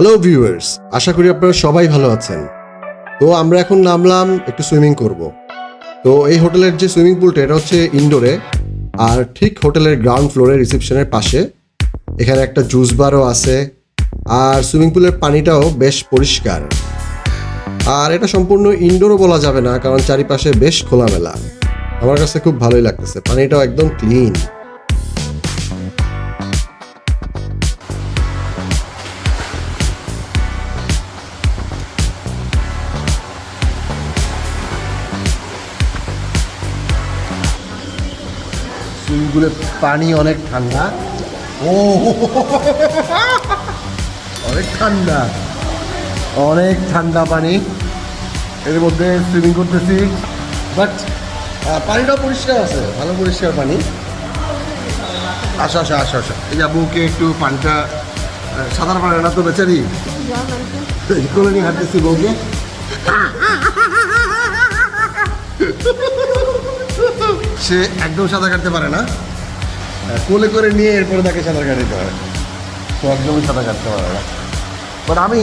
Hello viewers আশা করি আপনারা সবাই ভালো আছেন। তো আমরা এখন নামলাম একটু সুইমিং করব। তো এই হোটেলের যে সুইমিং পুলটা, এটা হচ্ছে ইনডোরে আর ঠিক হোটেলের গ্রাউন্ড ফ্লোরে রিসেপশনের পাশে, এখানে একটা জুস বারও আছে। আর সুইমিং পুলের পানিটাও বেশ পরিষ্কার। আর এটা সম্পূর্ণ ইনডোরও বলা যাবে না, কারণ চারিপাশে বেশ খোলামেলা। আমার কাছে খুব ভালোই লাগতেছে। পানিটাও একদম ক্লিন পুলের পানি অনেক ঠান্ডা। ও অনেক ঠান্ডা। অনেক ঠান্ডা পানি। এর মধ্যে সুইমিং করতেছি। বাট পানিটাও পরিষ্কার আছে ভালো পরিষ্কার পানি। আসো আসো আসো আসো। এই যে বউকে একটু পানিটা সাঁতার পারে না তো বেচারি? কোলে নিয়ে হাঁটতেছি বউকে। সে একদম সাঁতার কাটতে পারে না। কোলে করে নিয়ে এরপরে তাকে সাঁতার কাটাতে হয় সে একদমই সাঁতার কাটতে পারে না। বাট আমি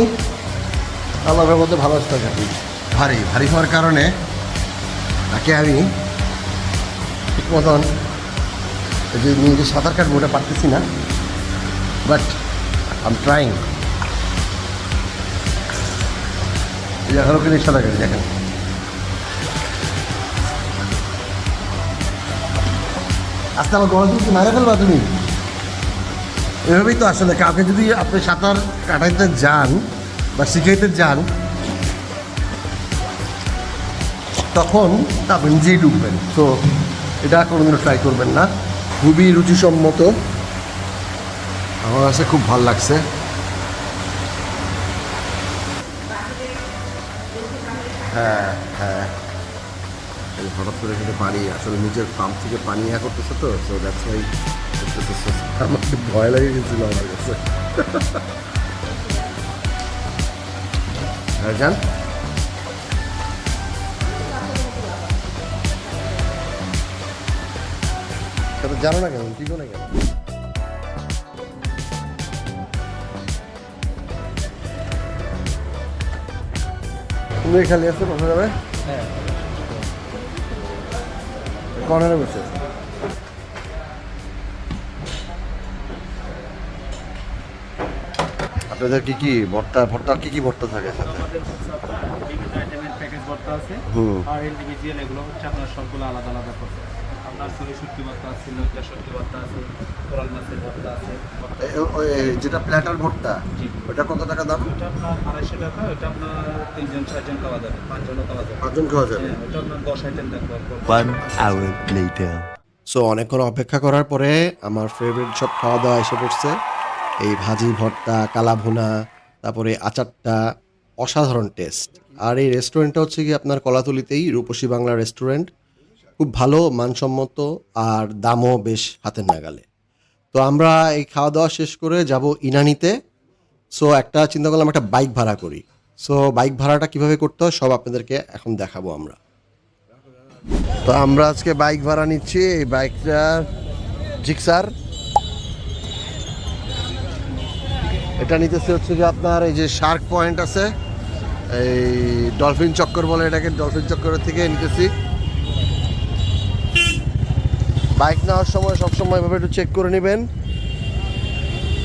আল্লাহর মধ্যে ভালো সাঁতার কাটি ভারী ভারী হওয়ার কারণে তাকে আমি ঠিক মতন যে যে সাঁতার কাটবো, ওটা পারতেছি না। বাট আম ট্রাইং এখন ওকে নিয়ে সাঁতার কাটি, দেখেন। আজকে আমার গলা তুমি মারা ফেলবা তুমি? এভাবেই তো আসলে, কাউকে যদি আপনি সাঁতার কাটাইতে যান বা শিখাইতে যান, তখন আপনি নিজেই ডুববেন। তো এটা কোনোদিনও ট্রাই করবেন না। খুবই রুচিসম্মত। আমার কাছে খুব ভালো লাগছে। হ্যাঁ হ্যাঁ। এই হঠাৎ করে কিন্তু পানি আসলে নিজের পাম্প থেকে পানি ইয়া করতেছে তো সো দ্যাটস ওয়াই আমার ভয় লেগে গেছিল আমার কাছে। হ্যাঁ যান জানো না কেন ঠিক না কেন তুমি খালি আসতে বসে যাবে? কর্নারে বসে আপনাদের কি কি ভর্তা ভর্তা কি কি ভর্তা থাকে সাথে? আমাদের বিভিন্ন আইটেমের প্যাকেজ ভর্তা আছে। আর ইন্ডিভিজুয়াল এগুলো হচ্ছে আপনার সবগুলো আলাদা আলাদা করতে আপনার ভর্তা আছে ভর্তা আছে কোরাল মাছের ভর্তা আছে। যেটা প্ল্যাটার ভর্তা। ওটা কত টাকা দাম? ওটা আপনার আড়াইশো টাকা ওটা আপনার তিনজন চারজন খাওয়া যাবে পাঁচজনও খাওয়া যাবে। পাঁচজন খাওয়া যাবে? হ্যাঁ, ওটা আপনার দশ আইটেম থাকবে। One hour later. সো অনেকক্ষণ অপেক্ষা করার পরে আমার ফেভারিট সব খাওয়া দাওয়া এসে পড়ছে। এই ভাজি ভর্তা কালা ভুনা তারপরে আচারটা অসাধারণ টেস্ট আর এই রেস্টুরেন্টটা হচ্ছে কি আপনার কলাতলিতেই রূপসী বাংলা রেস্টুরেন্ট খুব ভালো, মানসম্মত আর দামও বেশ হাতের নাগালে। তো আমরা এই খাওয়া দাওয়া শেষ করে যাব ইনানিতে। সো একটা চিন্তা করলাম একটা বাইক ভাড়া করি। সো বাইক ভাড়াটা কীভাবে করতে হয় সব আপনাদেরকে এখন দেখাবো আমরা। তো আমরা আজকে বাইক ভাড়া নিচ্ছি, এই বাইকটা জিক্সার। এটা নিতেছে হচ্ছে যে আপনার এই যে শার্ক পয়েন্ট আছে, এই ডলফিন চক্কর বলে এটাকে, ডলফিন চক্করের থেকে নিতেছি। বাইক নেওয়ার সময় সবসময় এভাবে একটু চেক করে নেবেন।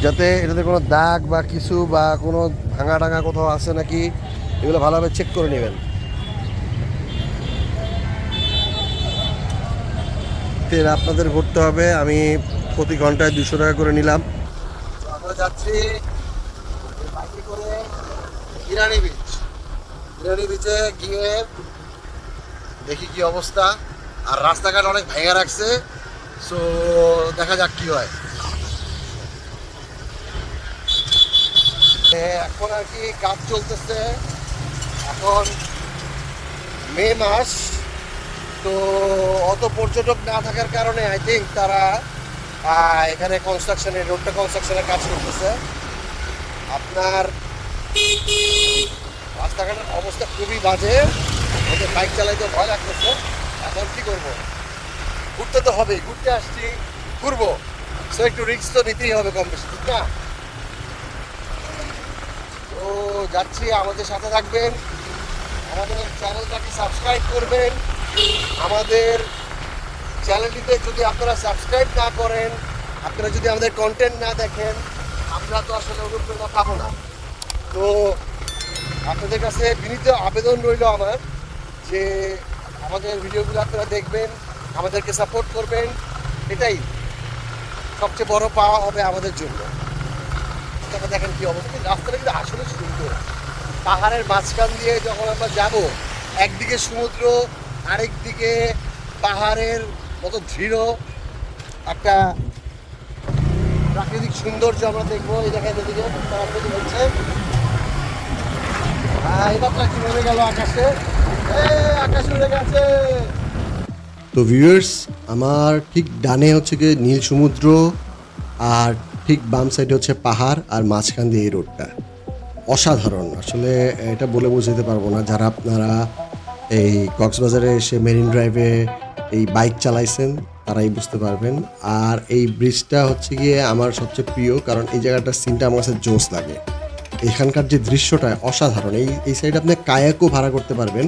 যাতে এটাতে কোনো দাগ বা কিছু বা কোনো ভাঙা টাঙা কোথাও আছে নাকি, এগুলো ভালোভাবে চেক করে নেবেন। তেল আপনাদের ভরতে হবে, আমি প্রতি ঘন্টায় দুশো টাকা করে নিলাম। আমরা যাচ্ছি করে ইরানি বিচ ইরানি বিচে গিয়ে দেখি কি অবস্থা। আর রাস্তাঘাট অনেক ভেঙে রাখছে। সো দেখা যাক কি হয়। এখন আর কি কাজ চলতেছে। এখন মে মাস, তো অত পর্যটক না থাকার কারণে আই থিঙ্ক তারা এখানে কনস্ট্রাকশনের রোডটা কনস্ট্রাকশনের কাজ করতেছে। আপনার রাস্তাঘাটের অবস্থা খুবই বাজে। ওদের বাইক চালাইতে ভয় লাগতেছে। এখন কি করব? ঘুরতে তো হবেই, ঘুরতে আসছি, ঘুরবো। সো একটু রিস্ক তো নিতেই হবে কম বেশি, ঠিক না? তো যাচ্ছি, আমাদের সাথে থাকবেন। আমাদের চ্যানেলটাকে সাবস্ক্রাইব করবেন। আমাদের চ্যানেলটিতে যদি আপনারা সাবস্ক্রাইব না করেন, আপনারা যদি আমাদের কন্টেন্ট না দেখেন, আমরা তো আসলে অনুপ্রেরণা পাবো না। তো আপনাদের কাছে বিনীত আবেদন রইল আমার যে আমাদের ভিডিওগুলো আপনারা দেখবেন। আমাদেরকে সাপোর্ট করবেন, এটাই সবচেয়ে বড় পাওয়া হবে আমাদের জন্য। তারপর দেখেন কি অবস্থা। রাস্তাটা কিন্তু আসলে সুন্দর। পাহাড়ের মাঝখান দিয়ে যখন আমরা যাব, একদিকে সমুদ্র আরেক দিকে পাহাড়ের মতো দৃঢ় একটা প্রাকৃতিক সৌন্দর্য আমরা দেখব। এই দেখেন এদিকে হচ্ছে এবার নেমে গেল আকাশে। আকাশ উড়ে গেছে। তো ভিউয়ার্স আমার ঠিক ডানে হচ্ছে গিয়ে নীল সমুদ্র আর ঠিক বাম সাইডে হচ্ছে পাহাড় আর মাঝখান দিয়ে এই রোডটা অসাধারণ। আসলে এটা বলে বোঝাতে পারব না। যারা আপনারা এই কক্সবাজারে এসে মেরিন ড্রাইভে এই বাইক চালাইছেন, তারাই বুঝতে পারবেন। আর এই ব্রিজটা হচ্ছে গিয়ে আমার সবচেয়ে প্রিয়, কারণ এই জায়গাটার সিনটা আমার কাছে জোস লাগে। এখানকার যে দৃশ্যটা অসাধারণ। এই এই সাইডে আপনি কায়াকও ভাড়া করতে পারবেন।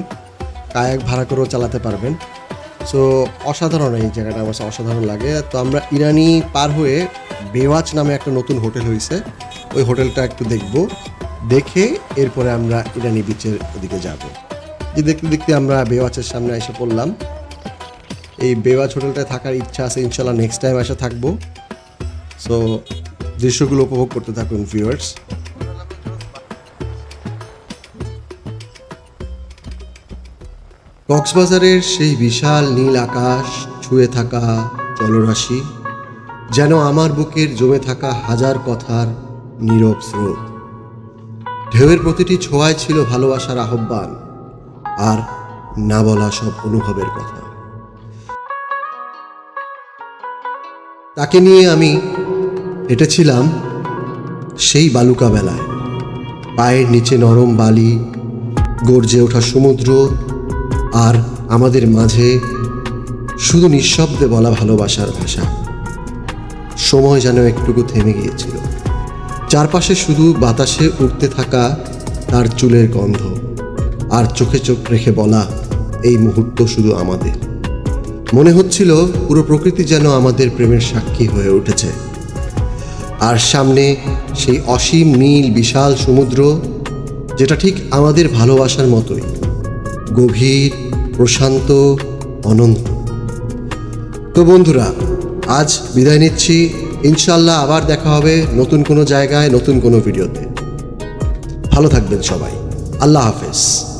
কায়াক ভাড়া করেও চালাতে পারবেন। সো অসাধারণ এই জায়গাটা আমার অসাধারণ লাগে। তো আমরা ইরানি পার হয়ে বেওয়াচ নামে একটা নতুন হোটেল হয়েছে। ওই হোটেলটা একটু দেখব। দেখে এরপরে আমরা ইরানি বিচের ওদিকে যাব। যে দেখতে দেখতে আমরা বেওয়াচের সামনে এসে পড়লাম। এই বেওয়াচ হোটেলটায় থাকার ইচ্ছা আছে ইনশাল্লাহ নেক্সট টাইম এসে থাকব। সো দৃশ্যগুলো উপভোগ করতে থাকুন ভিউয়ার্স কক্সবাজারের সেই বিশাল নীল আকাশ ছুঁয়ে থাকা জলরাশি, যেন আমার বুকের জমে থাকা হাজার কথার নীরব স্রোত। ঢেউয়ের প্রতিটি ছোঁয়ায় ছিল ভালোবাসার আহ্বান আর না বলা সব অনুভবের কথা। তাকে নিয়ে আমি হেঁটেছিলাম সেই বালুকা বেলায় পায়ের নিচে নরম বালি, গর্জে ওঠা সমুদ্র আর আমাদের মাঝে শুধু নিঃশব্দে বলা ভালোবাসার ভাষা। সময় যেন একটুকু থেমে গিয়েছিল। চারপাশে শুধু বাতাসে উঠতে থাকা তার চুলের গন্ধ আর চোখে চোখ রেখে বলা এই মুহূর্ত শুধু আমাদের। মনে হচ্ছিল পুরো প্রকৃতি যেন আমাদের প্রেমের সাক্ষী হয়ে উঠেছে। আর সামনে সেই অসীম নীল বিশাল সমুদ্র, যেটা ঠিক আমাদের ভালোবাসার মতোই। গভীর, প্রশান্ত, অনন্ত। তো বন্ধুরা, আজ বিদায় নিচ্ছি। ইনশাল্লাহ আবার দেখা হবে নতুন কোনো জায়গায়, নতুন কোনো ভিডিওতে। ভালো থাকবেন সবাই। আল্লাহ হাফেজ।